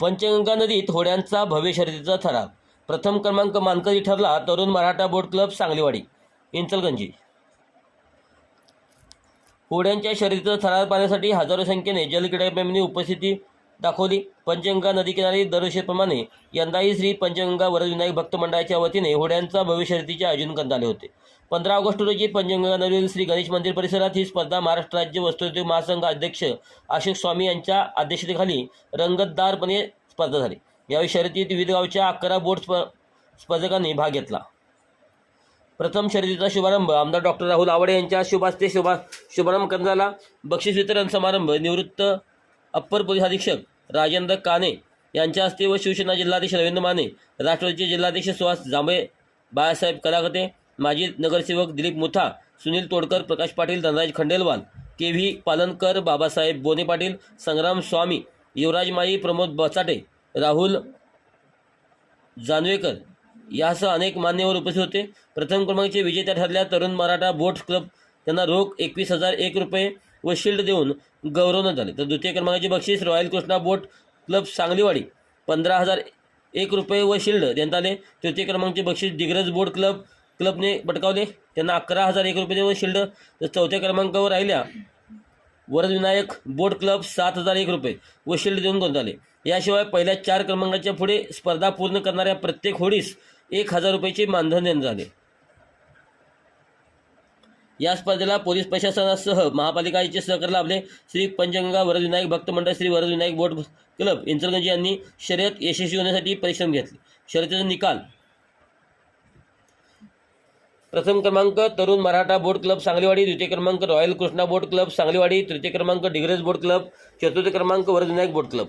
पंचगंगा नदीत होड्यांचा भव्य शर्यतीचा ठराव. प्रथम क्रमांक मानकरी ठरला तरुण मराठा बोट क्लब सांगलीवाडी. इंचलगंजी होड्यांच्या शर्यतीचा थरार पाहण्यासाठी हजारो संख्येने जलक्रीडाप्रेमींनी उपस्थिती दाखवली. पंचगंगा नदीकिनारी दरवर्षीप्रमाणे यंदाही श्री पंचगंगा वरदविनायक भक्त मंडळाच्या वतीने होड्यांचा भव्य आयोजन करण्यात आले होते. पंधरा ऑगस्ट रोजी पंचगंगा नदीवरील श्री गणेश मंदिर परिसरात ही स्पर्धा महाराष्ट्र राज्य वस्त्रोद्योग महासंघ अध्यक्ष अशोक स्वामी यांच्या अध्यक्षतेखाली रंगतदारपणे स्पर्धा झाली. यावेळी शर्यतीत विविध गावच्या अकरा बोट स्प स्पर्धकांनी भाग घेतला. प्रथम शर्यतीचा शुभारंभ आमदार डॉक्टर राहुल आवडे यांच्या शुभास्ते शुभा शुभारंभ करण्यात आला. बक्षीस वितरण समारंभ निवृत्त अप्पर पोलीस अधीक्षक राजेंद्र काने यांच्या हस्ते व शिवसेना जिल्हाध्यक्ष रवींद्र माने राष्ट्रवादीचे जिल्हाध्यक्ष सुहास जांभळे बाळासाहेब कलाकते माजी नगरसेवक दिलीप मुथा सुनील तोडकर प्रकाश पाटील धनराज खंडेलवाल के व्ही पालनकर बाबासाहेब बोने पाटील संग्राम स्वामी युवराज माई प्रमोद बचाटे राहुल जानवेकर यासह अनेक मान्यवर उपस्थित होते. प्रथम क्रमांकाचे विजेत्या ठरल्या तरुण मराठा बोट क्लब त्यांना रोख एकवीस हजार एक रुपये व शिल्ड देऊन गौरवण्यात आले. तर द्वितीय क्रमांकाचे बक्षीस royal Krishna boat club Sangliwadi पंधरा हजार एक रुपये व शिल्ड देण्यात आले. तृतीय क्रमांकाचे बक्षीस दिग्रज बोट क्लब क्लबने पटकावले. त्यांना अकरा हजार एक रुपये देऊन शिल्ड. तर चौथ्या क्रमांकावर राहिल्या वरदविनायक बोट क्लब सात हजार एक रुपये व शिल्ड देऊन करण्यात आले. याशिवाय पहिल्या चार क्रमांकाच्या पुढे स्पर्धा पूर्ण करणाऱ्या प्रत्येक होडीस एक हजार रुपयाचे मानधन देण्यात आले. या स्पर्धेला पोलीस प्रशासनासह महापालिकेचे सहकार लाभले. श्री पंचगंगा वरदविनायक भक्त मंडळ श्री वरदविनायक बोट क्लब इंचलगंज यांनी शर्यत यशस्वी होण्यासाठी परिश्रम घेतले. शर्यतीचा निकाल. प्रथम क्रमांक तरुण मराठा बोट क्लब सांगलीवाडी. द्वितीय क्रमांक royal Krishna boat club Sangliwadi. तृतीय क्रमांक डिग्रज बोट क्लब. चतुर्थ क्रमांक वरदविनायक बोट क्लब.